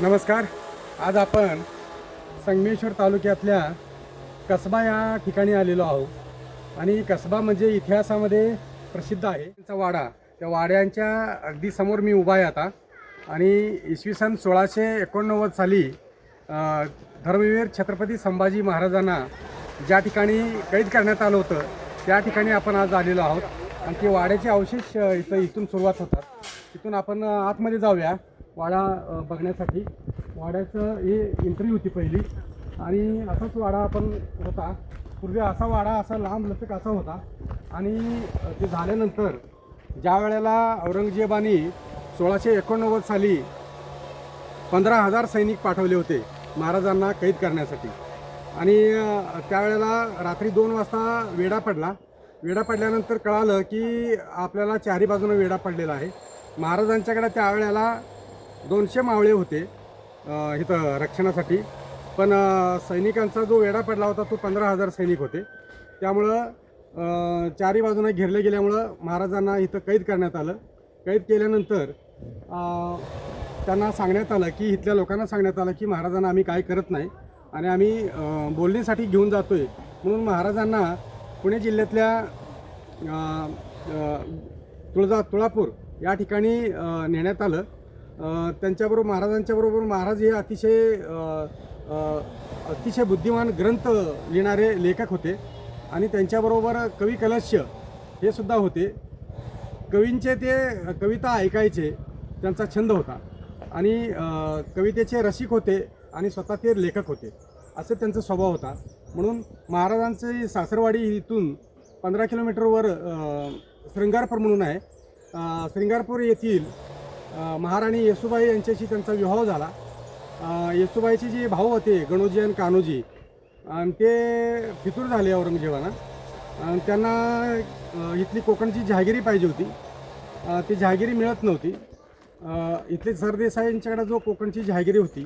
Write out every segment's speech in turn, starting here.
नमस्कार. आज आपण संगमेश्वर तालुक्यातल्या कसबा या ठिकाणी आलेलो आहोत. आणि कसबा म्हणजे इतिहासामध्ये प्रसिद्ध आहे. त्यांचा वाडा. त्या वाड्यांच्या अगदी समोर मी उभा आहे आता. आणि इसवी सन सोळाशे एकोणनव्वद साली धर्मवीर छत्रपती संभाजी महाराजांना ज्या ठिकाणी कैद करण्यात आलं होतं त्या ठिकाणी आपण आज आलेलो आहोत. आणि ते वाड्याचे अवशेष इथं इथून सुरुवात होतात. तिथून आपण आतमध्ये जाऊया. वाडा बघण्यासाठी. वाड्याचं ही एंट्री होती पहिली. आणि असाच वाडा आपण होता. पूर्वी असा वाडा असा लांब लचक असा होता. आणि ते झाल्यानंतर ज्या वेळेला औरंगजेबाने सोळाशे एकोणनव्वद साली पंधरा हजार सैनिक पाठवले होते महाराजांना कैद करण्यासाठी. आणि त्यावेळेला रात्री दोन वाजता वेढा पडला. वेढा पडल्यानंतर कळालं की आपल्याला चारी बाजूनं वेढा पडलेला आहे. महाराजांच्याकडे त्यावेळेला दोनशे मावळे होते अ, इथं रक्षणासाठी. पण अ, सैनिकांचा जो वेढा पडला होता तो पंधरा हजार सैनिक होते. त्यामुळं अ, चारी बाजूने घेरले गेल्यामुळं महाराजांना इथं कैद करण्यात आलं. कैद केल्यानंतर अ, त्यांना सांगण्यात आलं की इथल्या लोकांना सांगण्यात आलं की महाराजांना आम्ही काय करत नाही आणि आम्ही अ, घेऊन जातो आहे म्हणून महाराजांना पुणे जिल्ह्यातल्या अ, अ, तुळजा तुळापूर या ठिकाणी अ, नेण्यात आलं. त्यांच्याबरोबर महाराजांच्याबरोबर महाराज हे अतिशय अतिशय बुद्धिमान ग्रंथ लिहिणारे लेखक होते. आणि त्यांच्याबरोबर कवी कलश्य हे सुद्धा होते. कवींचे ते कविता ऐकायचे त्यांचा छंद होता. आणि कवितेचे रसिक होते आणि स्वतः ते लेखक होते. असे त्यांचा स्वभाव होता. म्हणून महाराजांची सासरवाडी इथून पंधरा किलोमीटरवर श्रृंगारपूर म्हणून आहे. श्रृंगारपूर येथील महाराणी येसुबाई यांच्याशी त्यांचा विवाह झाला. येसुबाईचे जे भाऊ होते गणोजी आणि कान्होजी आणि ते फितूर झाले औरंगजेबानं. आणि त्यांना इथली कोकणची जहागिरी पाहिजे होती. ती जहागिरी मिळत नव्हती. इथले सरदेसाई यांच्याकडे जो कोकणची जहागिरी होती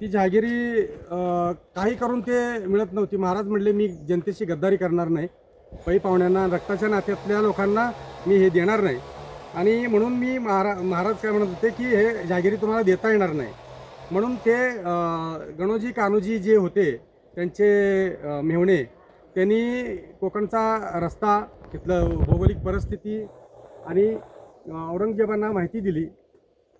ती जहागिरी काही करून ते मिळत नव्हती. महाराज म्हणले मी जनतेशी गद्दारी करणार नाही. पै पाहुण्यांना रक्ताच्या नात्यातल्या लोकांना मी हे देणार नाही. आणि म्हणून मी महारा महाराज काय म्हणत होते की हे जागिरी तुम्हाला देता येणार नाही. म्हणून ते गणोजी कान्होजी जे होते त्यांचे मेहणे त्यांनी कोकणचा रस्ता तिथलं भौगोलिक परिस्थिती आणि औरंगजेबांना माहिती दिली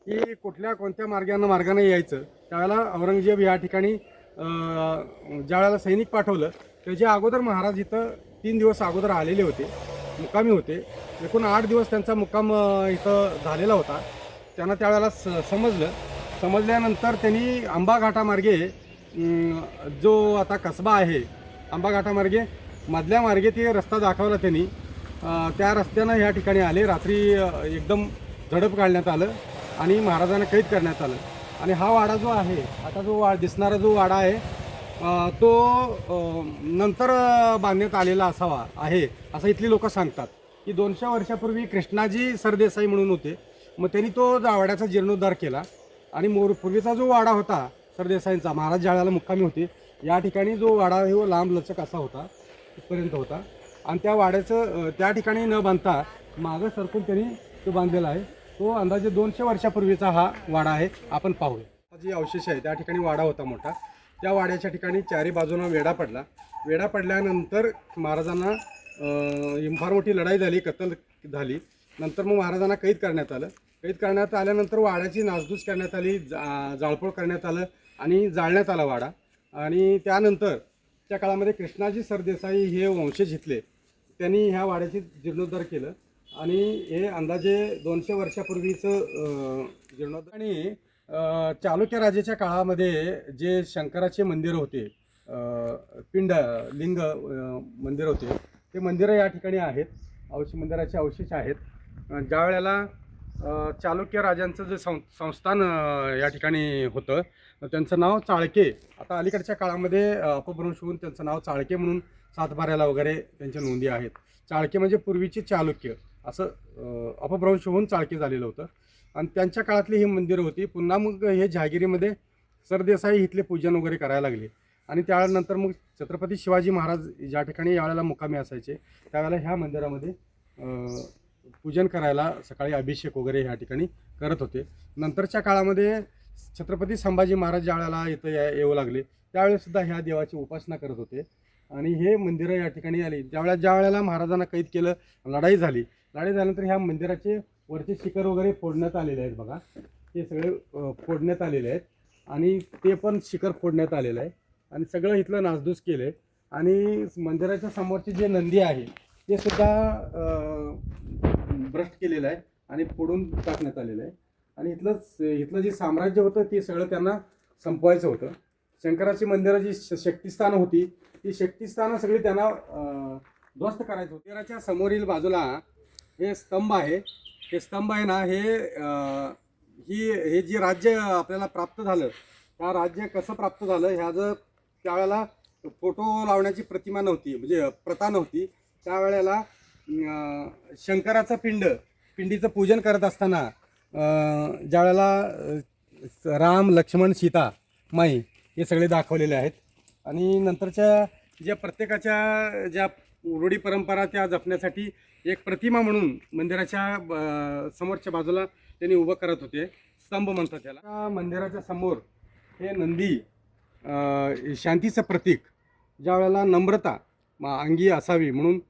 की कुठल्या कोणत्या मार्गानं मार्गाने यायचं. त्यावेळेला औरंगजेब या ठिकाणी ज्या वेळेला सैनिक पाठवलं त्याच्या अगोदर महाराज इथं तीन दिवस अगोदर आलेले होते. मुक्कामी होते. एकूण आठ दिवस त्यांचा मुक्काम इथं झालेला होता. त्यांना त्यावेळेला स समजलं. समजल्यानंतर त्यांनी आंबा घाटामार्गे जो आता कसबा आहे आंबा घाटामार्गे मधल्या मार्गे ते रस्ता दाखवला त्यांनी. त्या रस्त्यानं ह्या ठिकाणी आले. रात्री एकदम झडप काढण्यात आलं आणि महाराजांना कैद करण्यात आलं. आणि हा वाडा जो आहे आता जो वा दिसणारा जो वाडा आहे तो नंतर बांधण्यात आलेला असावा आहे असं इथली लोक सांगतात. की दोनशे वर्षापूर्वी कृष्णाजी सरदेसाई म्हणून होते. मग त्यांनी तो वाड्याचा जीर्णोद्धार केला. आणि मोर पूर्वीचा जो वाडा होता सरदेसाईंचा महाराज जाळ्याला मुक्कामी होते या ठिकाणी जो वाडा आहे तो लांब लचक असा होता तिथपर्यंत होता. आणि त्या वाड्याचं त्या ठिकाणी न बांधता मागं सरकून त्यांनी तो बांधलेला आहे. तो अंदाजे दोनशे वर्षापूर्वीचा हा वाडा आहे आपण पाहूया. हा जे अवशेष आहे त्या ठिकाणी वाडा होता मोठा. त्या वाड्याच्या ठिकाणी चारी बाजूनं वेढा पडला. वेढा पडल्यानंतर महाराजांना फार मोठी लढाई झाली कत्तल झाली. नंतर मग महाराजांना कैद करण्यात आलं. कैद करण्यात आल्यानंतर वाड्याची नासधूस करण्यात आली जा जाळपोळ करण्यात आलं आणि जाळण्यात आला वाडा. आणि त्यानंतर त्या काळामध्ये कृष्णाजी सरदेसाई हे वंशज इथले. त्यांनी ह्या वाड्याचे जीर्णोद्धार केलं. आणि हे अंदाजे दोनशे वर्षापूर्वीचं जीर्णोद्धार आणि चालुक्य राजेच्या काळामध्ये जे शंकराचे मंदिर होते पिंड लिंग मंदिर होते ते मंदिरं या ठिकाणी आहेत अवशे मंदिराचे अवशेष आहेत. ज्या वेळेला चालुक्य राजांचं जे सं संस्थान या ठिकाणी होतं त्यांचं नाव चाळके. आता अलीकडच्या काळामध्ये अपभ्रंश होऊन त्यांचं नाव चाळके म्हणून सातबाऱ्याला वगैरे त्यांच्या नोंदी आहेत. चाळके म्हणजे पूर्वीचे चालुक्य असं अपभ्रंश होऊन चाळके झालेलं होतं. आणि त्यांच्या काळातली ही मंदिरं होती. पुन्हा मग हे जहागिरीमध्ये सरदेसाई इथले पूजन वगैरे करायला लागले. आणि त्यानंतर मग छत्रपती शिवाजी महाराज ज्या ठिकाणी यावेळेला मुकामी असायचे त्यावेळेला ह्या मंदिरामध्ये पूजन करायला सकाळी अभिषेक वगैरे ह्या ठिकाणी करत होते. नंतरच्या काळामध्ये छत्रपती संभाजी महाराज ज्या वेळेला इथं या येऊ लागले त्यावेळेसुद्धा ह्या देवाची उपासना करत होते. आणि हे मंदिरं या ठिकाणी आली. ज्यावेळेला ज्या वेळेला महाराजांना कैद केलं लढाई झाली. लढाई झाल्यानंतर ह्या मंदिराचे वरचे शिखर वगैरे फोडण्यात आलेले आहेत बघा. हे सगळे फोडण्यात आलेले आहेत. आणि ते पण शिखर फोडण्यात आलेलं आहे. आणि सगळं इथलं नासधूस केलं आहे आणि मंदिराच्या समोरचे जे नंदी आहे ते सुद्धा भ्रष्ट केलेलं आहे आणि फोडून टाकण्यात आलेलं आहे. आणि इथलं इथलं जे साम्राज्य होतं ते सगळं त्यांना संपवायचं होतं. शंकराची मंदिराची श- शक्तिस्थानं होती. ती शक्तिस्थानं सगळी त्यांना ध्वस्त करायचं होतं. मंदिराच्या समोरील बाजूला हे स्तंभ आहे. हे स्तंभ आहे ना हे ही हे जे राज्य आपल्याला प्राप्त झालं त्या राज्य कसं प्राप्त झालं ह्याचं त्यावेळेला फोटो लावण्याची प्रतिमा नव्हती म्हणजे प्रथा नव्हती त्यावेळेला शंकराचं पिंड पिंडीचं पूजन करत असताना ज्यावेळेला राम लक्ष्मण सीता माई हे सगळे दाखवलेले आहेत. आणि नंतरच्या ज्या प्रत्येकाच्या ज्या रूढी परंपरा त्या जपण्यासाठी एक प्रतिमा म्हणून मंदिराच्या समोरच्या बाजूला त्यांनी उभं करत होते. स्तंभ म्हणतात त्याला. मंदिराच्या समोर हे नंदी शांतीचं प्रतीक ज्या वेळेला नम्रता मा- अंगी असावी म्हणून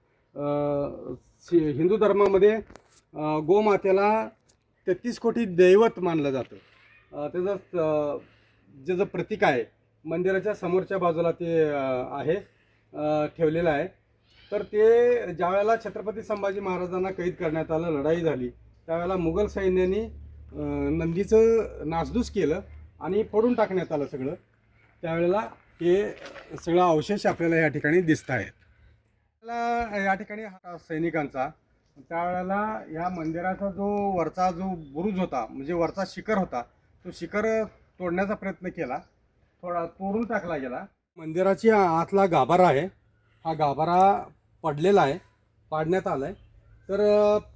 हिंदू धर्मामध्ये गोमातेला तेहतीस कोटी दैवत मानलं जातं. त्याचं जे जे प्रतीक आहे मंदिराच्या समोरच्या बाजूला ते आहे ठेवलेलं आहे. तर ते ज्यावेळेला छत्रपती संभाजी महाराजांना कैद करण्यात आलं लढाई झाली त्यावेळेला मुघल सैन्याने नंदीचं नासधूस केलं आणि फोडून टाकण्यात आलं सगळं. त्यावेळेला हे सगळं अवशेष आपल्याला या ठिकाणी दिसत आहेत. आपल्याला या ठिकाणी हा सैनिकांचा त्यावेळेला या मंदिराचा जो वरचा जो बुरुज होता म्हणजे वरचा शिखर होता तो शिखर तोडण्याचा प्रयत्न केला थोडा तोडून टाकला गेला. मंदिराची आतला गाभारा आहे. हा गाभारा पडलेला आहे पाडण्यात आला आहे तर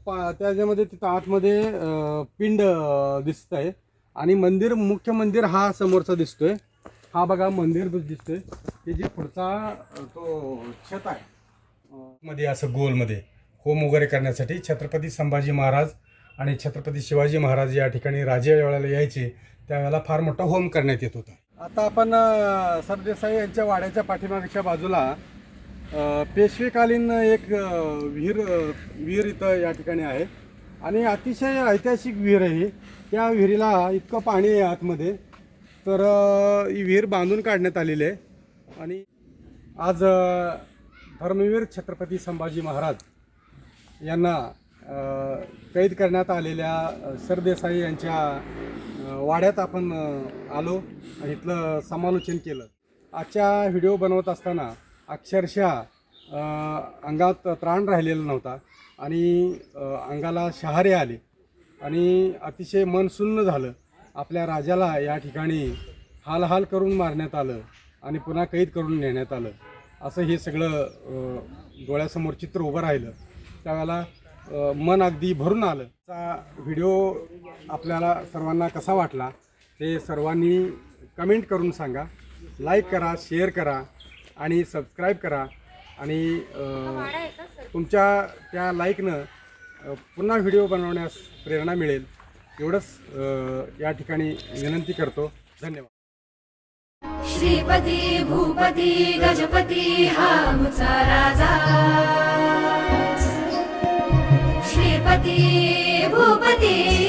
पा त्याच्यामध्ये तिथं आतमध्ये पिंड दिसत आहे आणि मंदिर मुख्य मंदिर हा समोरचा दिसतोय. हा बघा मंदिर दिसतोय हे जे पुढचा तो छत आहे. मध्ये असं गोलमध्ये होम वगैरे करण्यासाठी छत्रपती संभाजी महाराज आणि छत्रपती शिवाजी महाराज या ठिकाणी राजे वेळेला यायचे. त्यावेळेला फार मोठा होम करण्यात येत होता. आता आपण सरदेसाई यांच्या वाड्याच्या पाठीमागच्या बाजूला पेशवेकालीन एक विहीर विहीर इथं या ठिकाणी आहे. आणि अतिशय ऐतिहासिक विहीर आहे ही. त्या विहिरीला इतकं पाणी आहे आतमध्ये. तर ही विहीर बांधून काढण्यात आलेली आहे. आणि आज धर्मवीर छत्रपती संभाजी महाराज यांना कैद करण्यात आलेल्या सरदेसाई यांच्या वाड्यात आपण आलो आणि इथलं समालोचन केलं. आजच्या व्हिडिओ बनवत असताना अक्षरशः अंगात त्राण राहिलेला नव्हता आणि अंगाला शहारे आले आणि अतिशय मन सुन्न झालं. आपल्या राजाला या ठिकाणी हालहाल करून मारण्यात आलं आणि पुन्हा कैद करून नेण्यात आलं. असं हे सगळं डोळ्यासमोर चित्र उभं राहिलं. त्यावेळेला मन अगदी भरून आलं. चा व्हिडिओ आपल्याला सर्वांना कसा वाटला ते सर्वांनी कमेंट करून सांगा. लाईक करा शेअर करा. आणि सबस्क्राईब करा. आणि तुमच्या त्या लाईकनं पुन्हा व्हिडिओ बनवण्यास प्रेरणा मिळेल. एवढंच या ठिकाणी विनंती करतो. धन्यवाद. श्रीपती भूपती गजपती हा मुचा राजा. श्रीपती भूपती